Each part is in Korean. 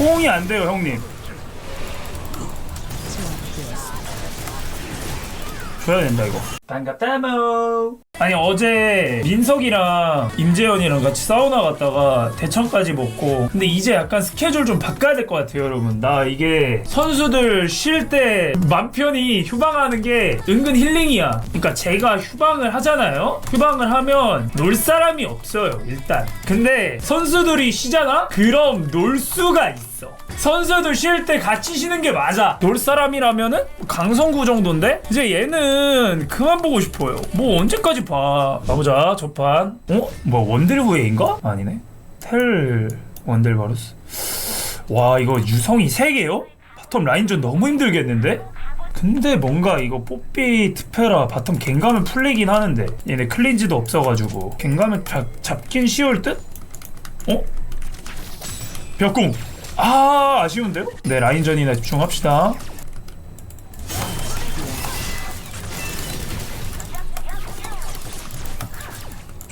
호응이 안 돼요 형님. 줘야 된다 이거. 반갑다모. 아니 어제 민석이랑 임재현이랑 같이 사우나 갔다가 대천까지 먹고 근데 이제 약간 스케줄 좀 바꿔야 될 것 같아요 여러분. 나 이게 선수들 쉴 때 맘 편히 휴방하는 게 은근 힐링이야. 그러니까 제가 휴방을 하잖아요? 휴방을 하면 놀 사람이 없어요 일단. 근데 선수들이 쉬잖아? 그럼 놀 수가 있어 선수들 쉴 때 같이 쉬는 게 맞아. 놀 사람이라면은 강성구 정도인데 이제 얘는 그만 보고 싶어요. 뭐 언제까지 봐? 가보자 저판. 어? 뭐 원딜후웨인가? 아니네. 텔 원딜바루스. 와 이거 유성이 3 개요? 바텀 라인전 너무 힘들겠는데? 근데 뭔가 이거 뽀삐 트페라 바텀 갱가면 풀리긴 하는데 얘네 클린지도 없어가지고 갱가면 잡, 잡긴 쉬울 듯? 어? 벽궁 아 아쉬운데요? 네 라인전이나 집중합시다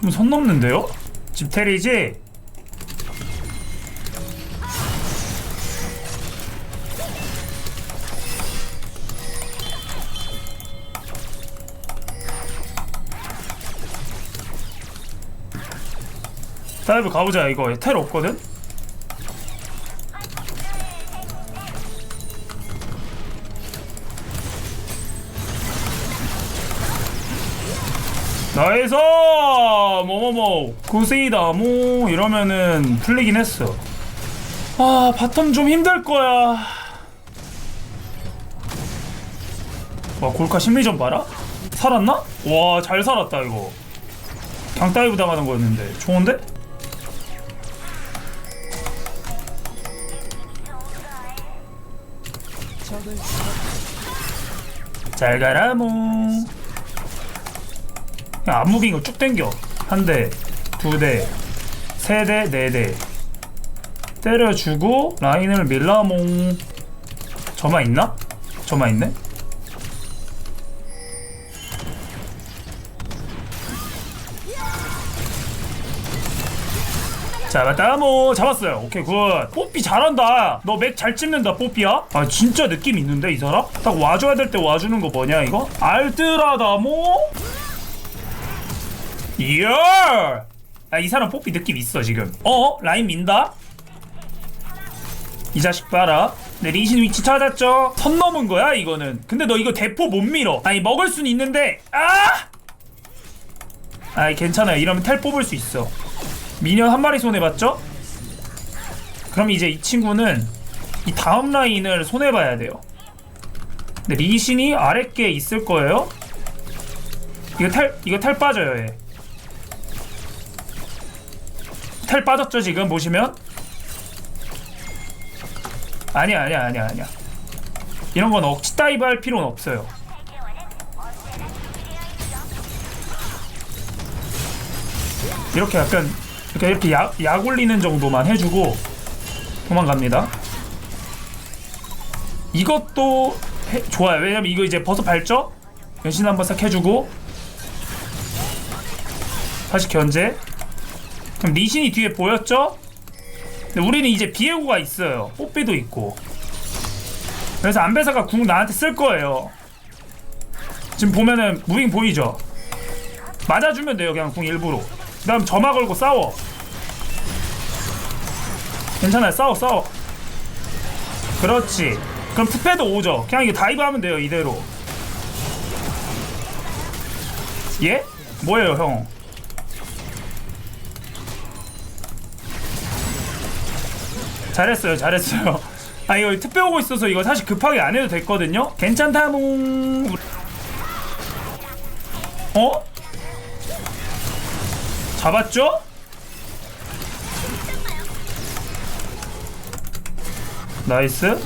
좀 선 넘는데요? 집 테리지? 다이브 가보자 이거 텔 없거든? 나에서 뭐뭐뭐 구세이다 뭐 이러면은 풀리긴 했어. 아 바텀 좀 힘들 거야. 와 골카 심리전 봐라. 살았나? 와 잘 살았다 이거. 강 다이브 당하는 거였는데. 좋은데? 잘 가라 뭐 그냥 안 무긴 거쭉 당겨 한 대, 두 대, 세 대, 네 대 때려주고 라인을 밀라몽 저만 있나? 저만 있네? 잡았다 뭐 잡았어요 오케이 굿 뽀삐 잘한다 너 맥잘 찝는다 뽀삐야 아 진짜 느낌 있는데 이 사람? 딱 와줘야 될 때 와주는 거 뭐냐 이거? 알뜰하다 뭐 이야! 아, 이 사람 뽀삐 느낌 있어, 지금. 어? 라인 민다? 이 자식 봐라. 내 리신 위치 찾았죠? 선 넘은 거야, 이거는. 근데 너 이거 대포 못 밀어. 아니, 먹을 순 있는데, 아! 아이, 괜찮아요. 이러면 텔 뽑을 수 있어. 미니언 한 마리 손해봤죠? 그럼 이제 이 친구는 이 다음 라인을 손해봐야 돼요. 근데 리신이 아랫게 있을 거예요? 이거 텔, 이거 텔 빠져요, 얘. 텔 빠졌죠 지금? 보시면? 아니야 아니야 아니야 아니야. 이런 건 억지 다이브 할 필요는 없어요. 이렇게 약간 이렇게 이렇게 약, 약 올리는 정도만 해주고 도망갑니다. 이것도 해, 좋아요. 왜냐면 이거 이제 버섯 밟죠? 변신 한번 싹 해주고 다시 견제 그럼 리신이 뒤에 보였죠? 근데 우리는 이제 비에고가 있어요. 뽀삐도 있고. 그래서 안배사가 궁 나한테 쓸 거예요. 지금 보면은 무빙 보이죠? 맞아주면 돼요, 그냥 궁 일부러. 그 다음 점화 걸고 싸워. 괜찮아요, 싸워, 싸워. 그렇지. 그럼 투패도 오죠. 그냥 이거 다이브 하면 돼요, 이대로. 예? 뭐예요, 형? 잘했어요 잘했어요. 아 이거 특배 오고 있어서 이거 사실 급하게 안 해도 됐거든요? 괜찮다몽. 어? 잡았죠? 나이스.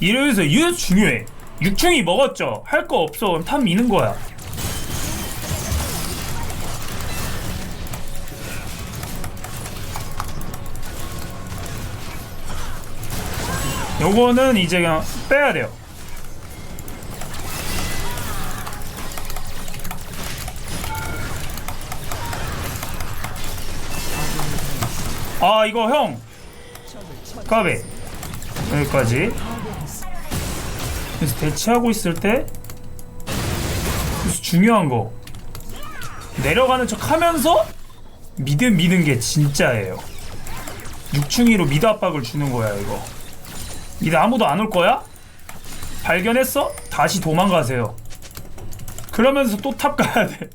이래서 이게 중요해. 6충이 먹었죠. 할 거 없어. 그럼 탑 미는 거야 요거는 이제 그냥 빼야 돼요. 아 이거 형. 까베 여기까지. 그래서 대치하고 있을 때 그래서 중요한 거. 내려가는 척 하면서 미드 미는 게 진짜예요. 6충이로 미드 압박을 주는 거야 이거 미드 아무도 안 올 거야? 발견했어? 다시 도망가세요 그러면서 또 탑 가야 돼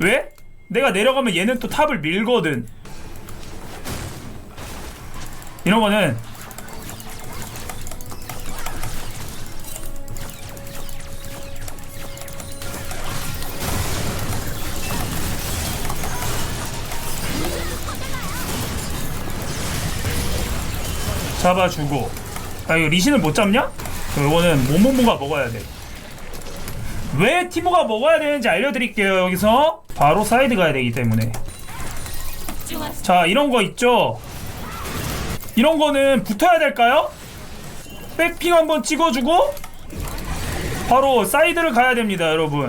왜? 내가 내려가면 얘는 또 탑을 밀거든 이런 거는 잡아주고 아 이거 리신을 못 잡냐? 이거는 모모모가 먹어야 돼. 왜 티모가 먹어야 되는지 알려드릴게요 여기서 바로 사이드 가야 되기 때문에 자 이런 거 있죠 이런 거는 붙어야 될까요? 백핑 한번 찍어주고 바로 사이드를 가야 됩니다 여러분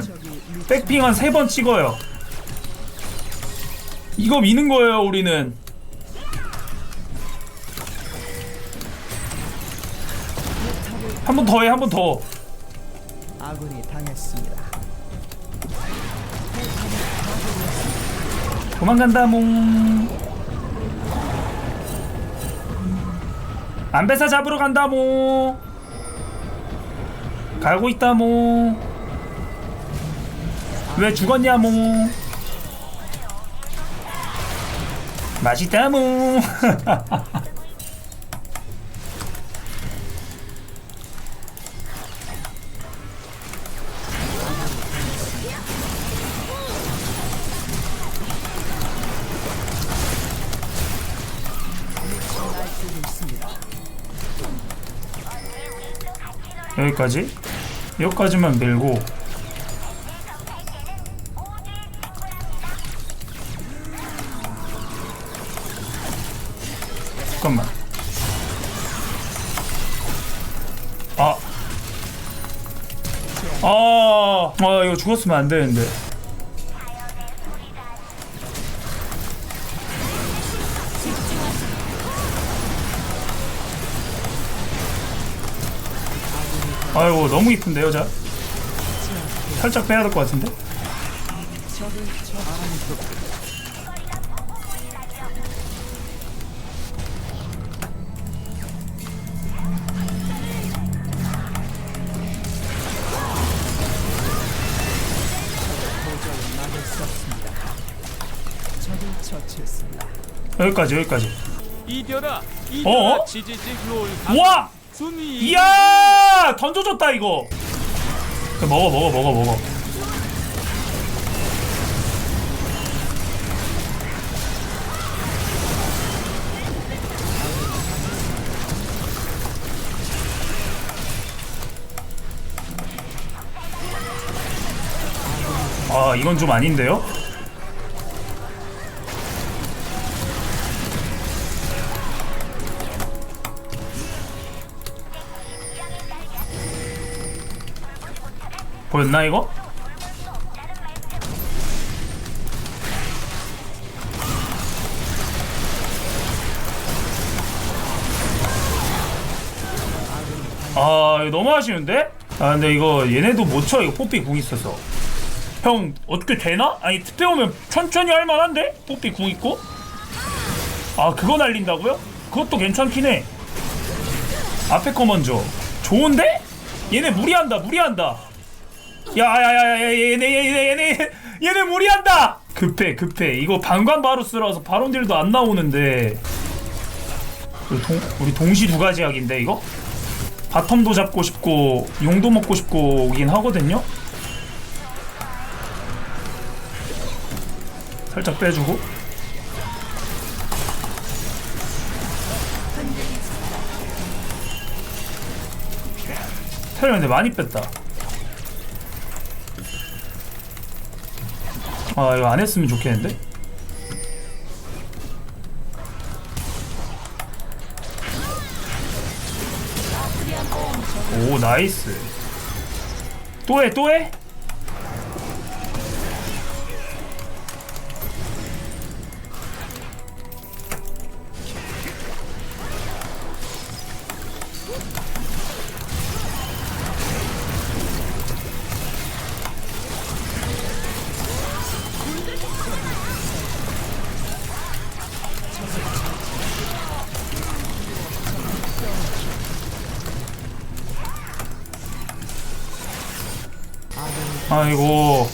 백핑 한 세 번 찍어요 이거 미는 거예요 우리는 한 번 더 해 한 번 더. 아군이 당했습니다. 도망간다 몽. 안배사 잡으러 간다 몽. 가고 있다 몽 왜 죽었냐 몽. 맛있다 몽 여기까지 여기까지만 밀고 잠깐만 아. 아, 아, 이거 죽었으면 안 되는데. 아이고, 너무 이쁜데, 여자. 살짝 빼야 될 것 같은데? 여기까지, 여기까지. 이겨라 어? 이겨라 지지직 롤 우와! 순위 이야! 던져줬다, 이거! 그 먹어, 먹어, 먹어, 먹어. 아, 이건 좀 아닌데요? 보였나 이거? 아 이거 너무 아쉬운데? 아 근데 이거 얘네도 못 쳐 이거 뽀삐 궁 있어서 형 어떻게 되나? 아니 특배 오면 천천히 할 만한데? 뽀삐 궁 있고? 아 그거 날린다고요? 그것도 괜찮긴 해 앞에 거 먼저 좋은데? 얘네 무리한다 무리한다 야야야야 얘네 얘네 얘네 얘네 무리한다! 급해 급해. 이거 방관 바루스라서 바론딜도 안 나오는데. 우리, 동, 우리 동시 두 가지 약인데 이거? 바텀도 잡고 싶고 용도 먹고 싶고 오긴 하거든요? 살짝 빼주고. 테러 근데 많이 뺐다 아 이거 안 했으면 좋겠는데? 오 나이스 또 해 또 해? 아이고.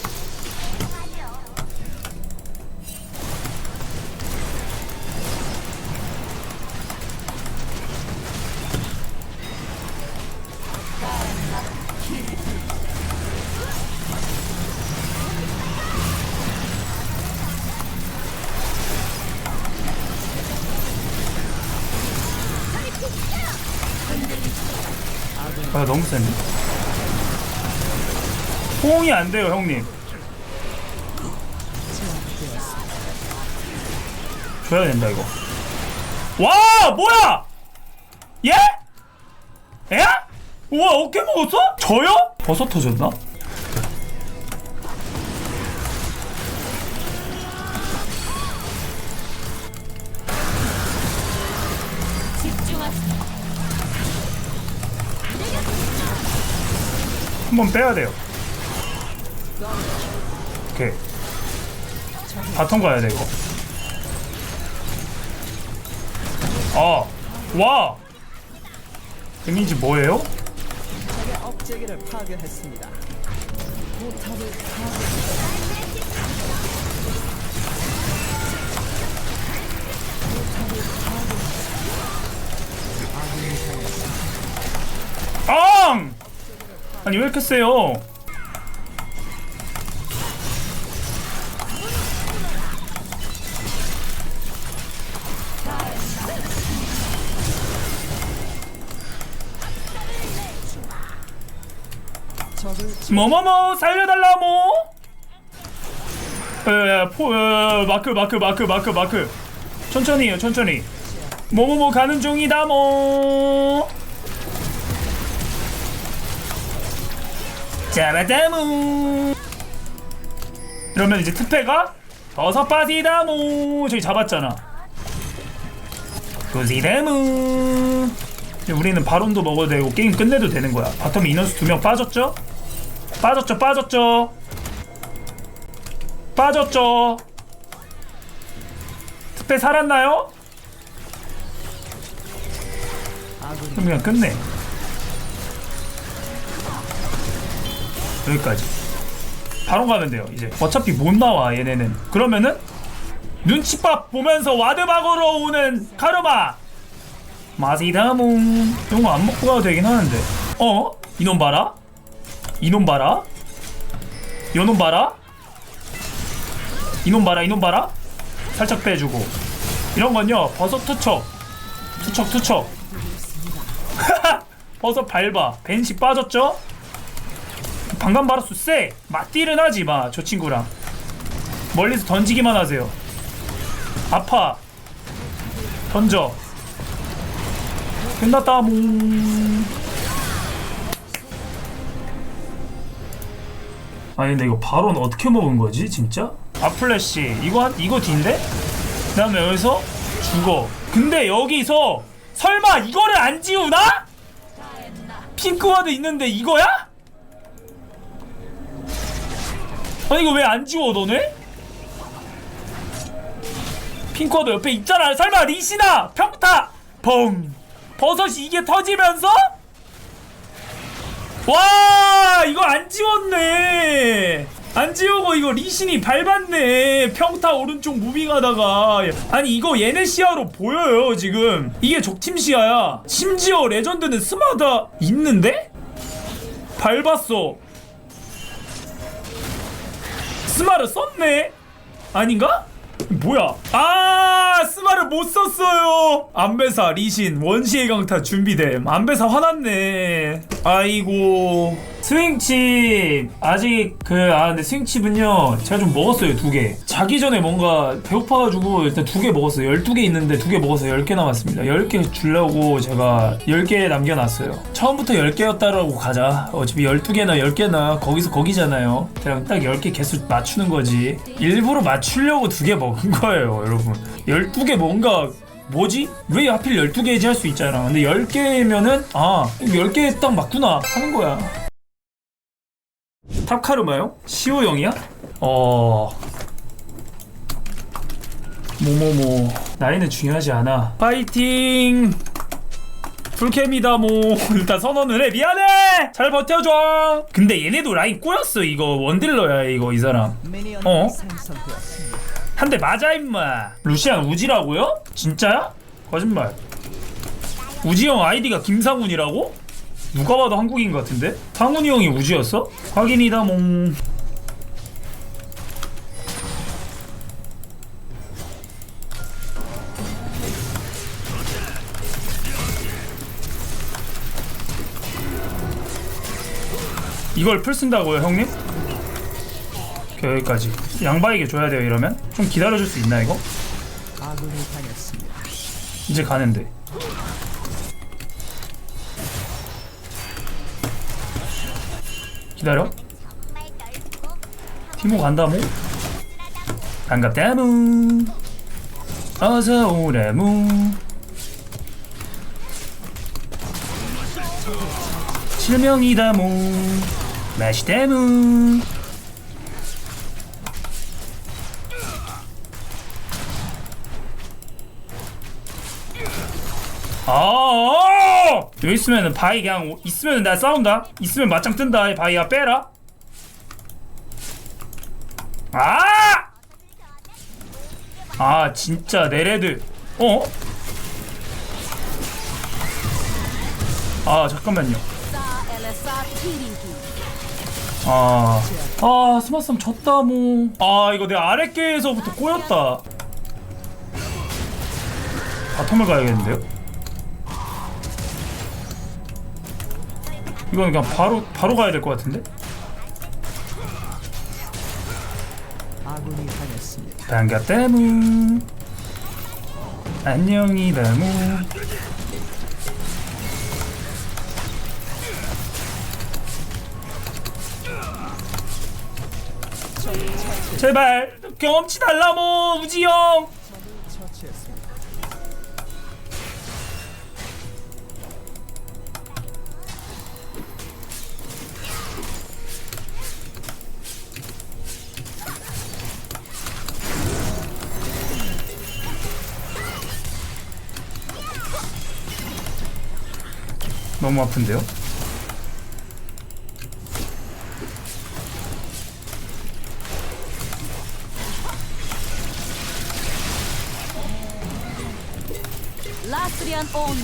아 너무 센데 호응이 안 돼요 형님 줘야 된다 이거 와 뭐야 예? 에? 우와 어깨 먹었어? 저요? 버섯 터졌나? 한번 빼야 돼요 오케이 바텀 가야 돼 이거 아, 아와 데미지 뭐예요? 적의 파괴했습니다. 앙! 아니 왜 이렇게 세요? 뭐뭐뭐 살려달라 뭐? 에, 포, 에, 마크 마크 마크 마크 마크. 천천히 해요 천천히. 뭐뭐뭐 가는 중이다 뭐. 짜라다무. 이러면 이제 특패가 버섯 바디다무 저기 잡았잖아. 구시다무. 이제 우리는 바론도 먹어도 되고 게임 끝내도 되는 거야. 바텀 인원수 두 명 빠졌죠? 빠졌죠 빠졌죠. 빠졌죠. 특배 살았나요? 그럼 그냥 끝내 여기까지. 바로 가면 돼요 이제. 어차피 못 나와 얘네는. 그러면은 눈치밥 보면서 와드 박으러 오는 카르마. 마시다몽. 이런 거 안 먹고 가도 되긴 하는데. 어? 이놈 봐라 이놈 봐라. 요놈 봐라. 이놈 봐라 이놈 봐라. 살짝 빼주고. 이런 건요 버섯 투척. 투척 투척. 버섯 밟아. 벤시 빠졌죠? 방금 바로스 쎄! 맞딜은 하지 마저 친구랑. 멀리서 던지기만 하세요. 아파. 던져. 끝났다 몽 아니 근데 이거 바로는 어떻게 먹은 거지 진짜? 아플래시 이거 한 이거 뒤인데? 그 다음에 여기서 죽어 근데 여기서 설마 이거를 안 지우나? 핑크와드 있는데 이거야? 아니 이거 왜 안 지워 너네? 핑크와드 옆에 있잖아 설마 리시나 평타 펑 버섯이 이게 터지면서 와 이거 안 지웠네. 안 지우고 이거 리신이 밟았네. 평타 오른쪽 무빙하다가. 아니 이거 얘네 시야로 보여요 지금. 이게 적팀 시야야. 심지어 레전드는 스마다 있는데? 밟았어. 스마를 썼네. 아닌가? 뭐야? 아 스마를 못 썼어요. 안배사 리신 원시의 강타 준비됨. 안배사 화났네. 아이고 스윙칩. 아직 그 아 근데 스윙칩은요 제가 좀 먹었어요 두 개. 자기 전에 뭔가 배고파가지고 일단 두 개 먹었어요. 12개 있는데 두 개 먹어서 10개 남았습니다. 10개 주려고 제가 10개 남겨놨어요. 처음부터 10개였다라고 가자. 어차피 12개나 10개나 거기서 거기잖아요. 그냥 딱 10개 개수 맞추는 거지. 일부러 맞추려고 두 개 먹은 거예요 여러분. 12개 뭔가 뭐지? 왜 하필 12개지 할 수 있잖아. 근데 10개면은 아 10개 딱 맞구나 하는 거야 탑카르마요? 시오 형이야? 어... 뭐뭐뭐 나이는 중요하지 않아 파이팅! 풀캠이다 뭐 일단 선언을 해 미안해 잘 버텨줘 근데 얘네도 라인 꼬였어 이거 원딜러야 이거 이 사람 어? 한 대 맞아 임마 루시안 우지라고요? 진짜야? 거짓말 우지 형 아이디가 김상훈이라고? 누가 봐도 한국인 것 같은데? 상훈이 형이 우지였어? 확인이다 몽 이걸 풀 쓴다고요 형님? 여기까지 양바에게 줘야 돼요 이러면? 좀 기다려줄 수 있나 이거? 이제 가는데 기다려. 티모 간다모 반갑다무 어서 오라무 실명이다모 맛있다무 아 여기 있으면은 바위 그냥 있으면은 내가 싸운다? 있으면 맞짱 뜬다. 바위야. 빼라. 아! 아 진짜 내 레드. 어? 아 잠깐만요. 아, 아 스마썸 졌다 뭐아 이거 내가 아랫개에서부터 꼬였다. 바텀을 가야겠는데요? 이건 그냥 바로 바로 가야 될 것 같은데? 반갑다무 안녕이다무. 제발 경험치 달라모 우지영 너무 아픈데요? 온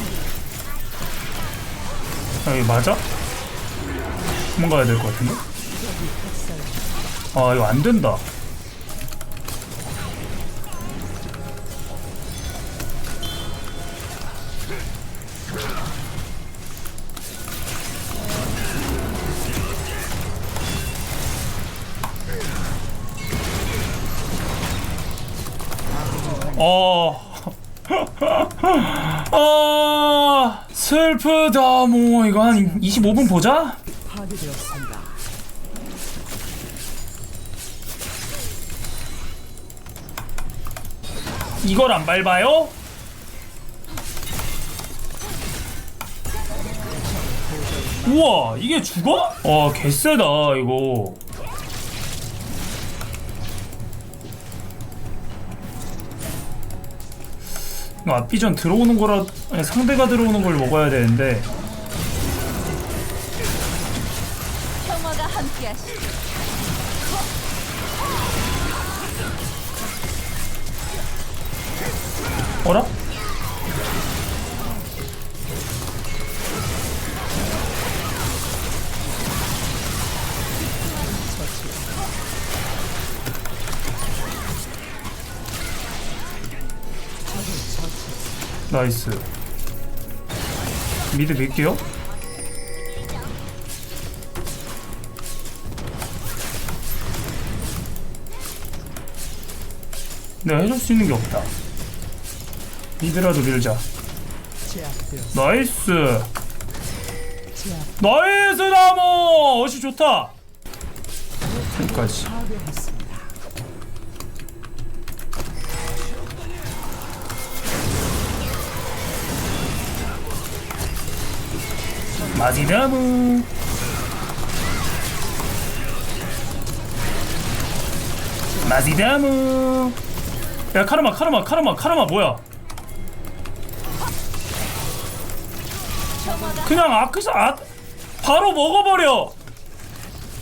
여기 맞아? 도망가야 될 것 같은데? 아 이거 안 된다 25분 보자. 이걸 안 밟아요? 우와 이게 죽어? 와 개쎄다 이거 앞비전 들어오는 거라 상대가 들어오는 걸 먹어야 되는데 어라? 나이스 미드 밀게요 내가 해줄 수 있는 게 없다. 미드라도 밀자. 나이스. 나이스 나무! 어시 좋다. 여기까지. 마지나무. 마지나무 야 카르마 카르마 카르마 카르마 뭐야? 그냥 아크사 아, 바로 먹어버려.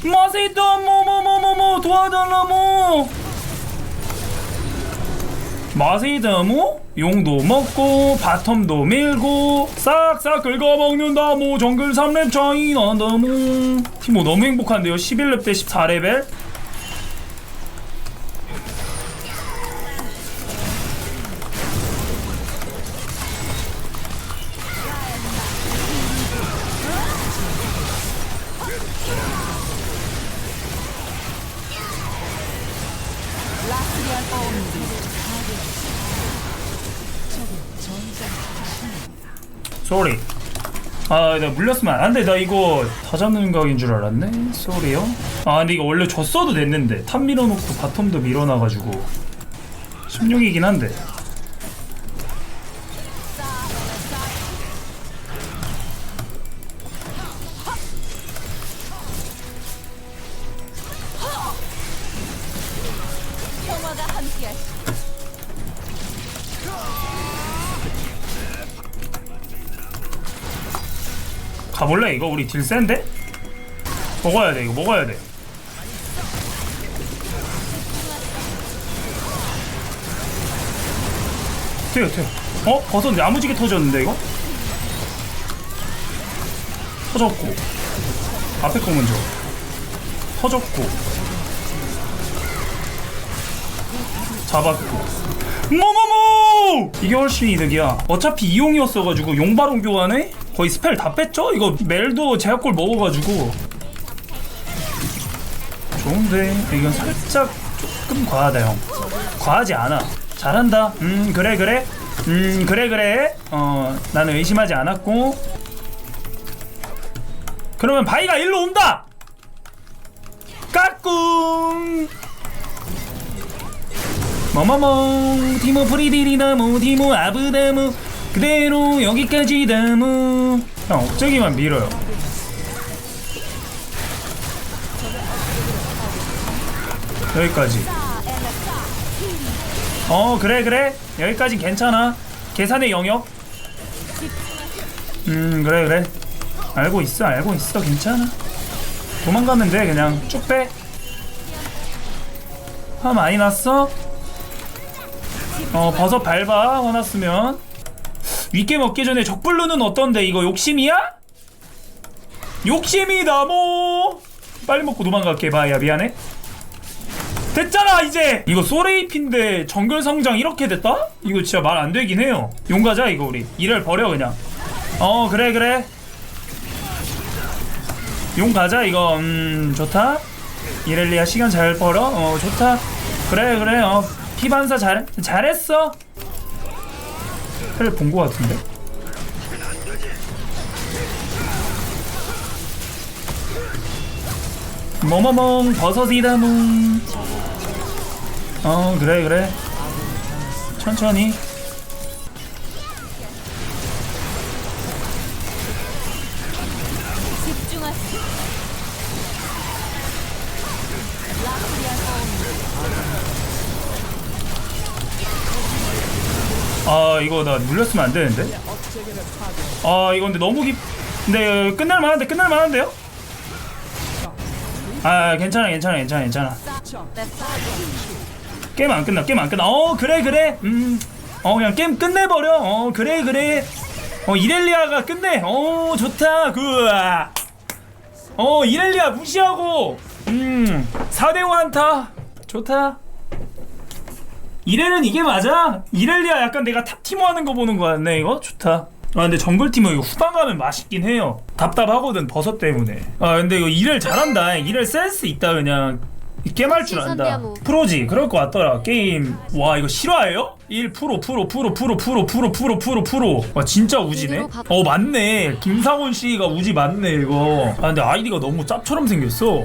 맛있다 뭐뭐뭐뭐뭐 도와달라 뭐. 맛있다 뭐? 용도 먹고 바텀도 밀고 싹싹 긁어먹는다 뭐. 정글 3렙 차이 난다 뭐. 티모 너무 행복한데요. 11렙 대 14레벨 쏘리. 아 내가 물렸으면 안돼 나 이거 다 잡는 각인 줄 알았네? 쏘리요? 아 근데 이거 원래 졌어도 됐는데. 탑 밀어놓고 바텀도 밀어놔가지고. 16이긴 한데 가볼래 이거 우리 딜 센데? 먹어야 돼. 이거 먹어야 돼. 튀어 튀어. 어? 버섯 야무지게 터졌는데 이거? 터졌고. 앞에 거 먼저. 터졌고. 잡았고. 뭐뭐뭐! 이게 훨씬 이득이야. 어차피 이용이었어가지고 용바론 교환에 거의 스펠 다 뺐죠? 이거 멜도 제약골 먹어가지고. 좋은데? 이건 살짝 조금 과하다 형. 과하지 않아. 잘한다. 음 그래 그래. 음 그래 그래. 어 나는 의심하지 않았고. 그러면 바이가 일로 온다! 까꿍! 머머멍 티모 프리디리나무 티모 아브다무 그대로 여기까지 다무. 형 억제기만 밀어요. 여기까지. 어 그래 그래. 여기까지 괜찮아. 계산의 영역. 음 그래 그래. 알고 있어 알고 있어. 괜찮아. 도망가면 돼 그냥. 쭉빼. 화 많이 났어? 어 버섯 밟아 화났으면 윗게 먹기 전에 적불루는 어떤데? 이거 욕심이야? 욕심이다 뭐. 빨리 먹고 도망갈게 바야. 미안해. 됐잖아 이제. 이거 소레이핀데 정글 성장 이렇게 됐다? 이거 진짜 말 안 되긴 해요. 용 가자 이거 우리. 일을 버려 그냥. 어 그래 그래. 용 가자 이거 음 좋다. 이렐리아 시간 잘 벌어? 어 좋다. 그래 그래. 어 피반사 잘 잘했어 헬 본 거 같은데? 뭐뭐멍 버섯이다 뭉. 어 그래 그래. 천천히 아 이거 나 물렸으면 안 되는데? 아 이거 근데 너무 깊 근데 끝날 만한데 끝날 만한데요? 아 괜찮아 괜찮아 괜찮아 괜찮아. 게임 안 끝나 게임 안 끝나. 어 그래 그래. 음어 그냥 게임 끝내버려. 어 그래 그래. 어 이렐리아가 끝내. 어 좋다. 굿어 이렐리아 무시하고. 음 4대5 한타. 좋다 이래는 이게 맞아? 이렐리아 약간 내가 탑티모 하는 거 보는 거 같네 이거? 좋다. 아 근데 정글티모 이거 후반 가면 맛있긴 해요. 답답하거든 버섯 때문에. 아 근데 이거 이렐 잘한다. 이렐 센스 있다 그냥. 게임할 줄 안다. 프로지. 그럴 것 같더라 게임. 와 이거 실화예요? 1 프로 프로 프로 프로 프로 프로 프로 프로 프로. 와 진짜 우지네? 어 맞네. 김상훈 씨가 우지 맞네 이거. 아 근데 아이디가 너무 짭처럼 생겼어